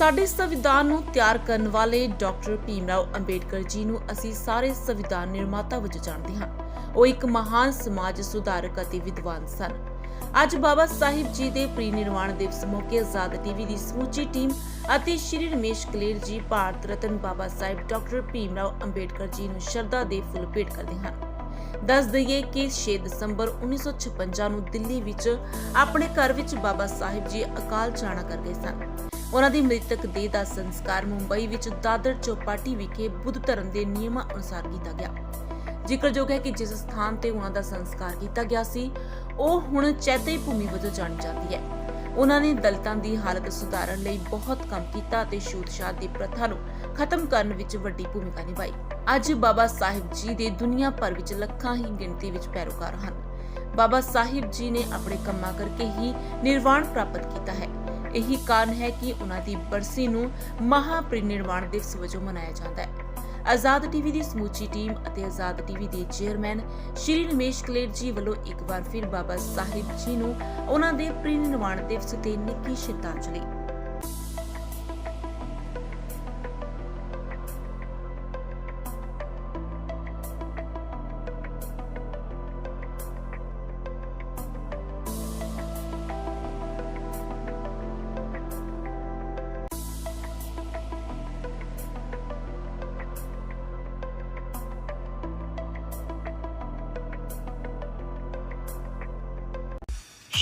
ਸਾਡੇ ਸੰਵਿਧਾਨ ਨੂੰ ਤਿਆਰ ਕਰਨ ਵਾਲੇ ਡਾਕਟਰ ਭੀਮਰਾਓ ਅੰਬੇਡਕਰ ਜੀ ਨੂੰ ਅਸੀਂ ਸਾਰੇ ਸੰਵਿਧਾਨ ਨਿਰਮਾਤਾ ਵਜੋਂ ਜਾਣਦੇ ਹਾਂ। ਉਹ ਇੱਕ ਮਹਾਨ ਸਮਾਜ ਸੁਧਾਰਕ ਅਤੇ ਵਿਦਵਾਨ ਸਨ। ਅੱਜ ਬਾਬਾ ਸਾਹਿਬ ਜੀ ਦੇ ਪ੍ਰੀਨਿਰਵਾਣ ਦਿਵਸ ਮੌਕੇ ਆਜ਼ਾਦ ਟੀਵੀ ਦੀ ਸਮੁੱਚੀ ਟੀਮ ਅਤੇ ਸ਼੍ਰੀ ਰਮੇਸ਼ ਕਲੇਰ ਜੀ, ਭਾਰਤ ਰਤਨ ਬਾਬਾ ਸਾਹਿਬ, ਡਾਕਟਰ ਭੀਮਰਾਓ ਅੰਬੇਡਕਰ ਜੀ ਨੂੰ ਸ਼ਰਧਾ ਦੇ ਫੁੱਲ ਭੇਟ ਕਰਦੇ ਹਨ ਦੱਸ ਦਈਏ ਕਿ 6 ਦਸੰਬਰ 1956 ਨੂੰ ਦਿੱਲੀ ਵਿੱਚ ਆਪਣੇ ਘਰ ਵਿੱਚ ਬਾਬਾ ਸਾਹਿਬ ਜੀ ਅਕਾਲ ਚਲਾਣਾ ਕਰ ਗਏ ਸਨ। ਉਹਨਾਂ ਦੀ ਮ੍ਰਿਤਕ ਦੇਹ ਦਾ ਸੰਸਕਾਰ ਮੁੰਬਈ ਵਿੱਚ ਦਾਦਰ ਚੌਪਾਟੀ ਵਿਖੇ ਬੁੱਧ ਧਰਮ ਦੇ ਨਿਯਮਾਂ ਅਨੁਸਾਰ ਕੀਤਾ ਗਿਆ। ਜ਼ਿਕਰਯੋਗ ਹੈ ਕਿ ਜਿਸ ਸਥਾਨ ਤੇ ਉਹਨਾਂ ਦਾ ਸੰਸਕਾਰ ਕੀਤਾ ਗਿਆ ਸੀ, ਉਹ ਹੁਣ ਚੈਤਈ ਭੂਮੀ ਵਜੋਂ ਜਾਣੀ ਜਾਂਦੀ ਹੈ। ਉਹਨਾਂ ਨੇ ਦਲਿਤਾਂ ਦੀ ਹਾਲਤ ਸੁਧਾਰਨ ਲਈ ਬਹੁਤ ਕੰਮ ਕੀਤਾ ਅਤੇ ਛੂਤਛਾਤ ਦੀ ਪ੍ਰਥਾ ਨੂੰ ਖਤਮ ਕਰਨ ਵਿੱਚ ਵੱਡੀ ਭੂਮਿਕਾ ਨਿਭਾਈ। ਅੱਜ ਬਾਬਾ ਸਾਹਿਬ ਜੀ ਦੇ ਦੁਨੀਆ ਭਰ ਵਿੱਚ ਲੱਖਾਂ ਹੀ ਗਿਣਤੀ ਵਿੱਚ ਪੈਰੋਕਾਰ ਹਨ। ਬਾਬਾ ਸਾਹਿਬ ਜੀ ਨੇ ਆਪਣੇ ਕੰਮਾਂ ਕਰਕੇ ਹੀ ਨਿਰਵਾਣ ਪ੍ਰਾਪਤ ਕੀਤਾ ਹੈ। ਇਹੀ ਕਾਰਨ ਹੈ ਕਿ ਉਹਨਾਂ ਦੀ ਬਰਸੀ ਨੂੰ ਮਹਾ ਪ੍ਰਿਨਿਰਵਾਣ ਦਿਵਸ ਵਜੋਂ ਮਨਾਇਆ ਜਾਂਦਾ ਹੈ। ਆਜ਼ਾਦ ਟੀਵੀ ਦੀ ਸਮੂਚੀ ਟੀਮ ਅਤੇ ਆਜ਼ਾਦ ਟੀਵੀ ਦੇ ਚੇਅਰਮੈਨ ਸ਼੍ਰੀ ਰਮੇਸ਼ ਕਲੇਰ ਜੀ ਵੱਲੋਂ ਇੱਕ ਵਾਰ ਫਿਰ ਬਾਬਾ ਸਾਹਿਬ ਜੀ ਨੂੰ ਉਹਨਾਂ ਦੇ ਪ੍ਰਿਨਿਰਵਾਣ ਦਿਵਸ ਤੇ ਨਿੱਕੀ ਸ਼ਰਧਾਂਜਲੀ।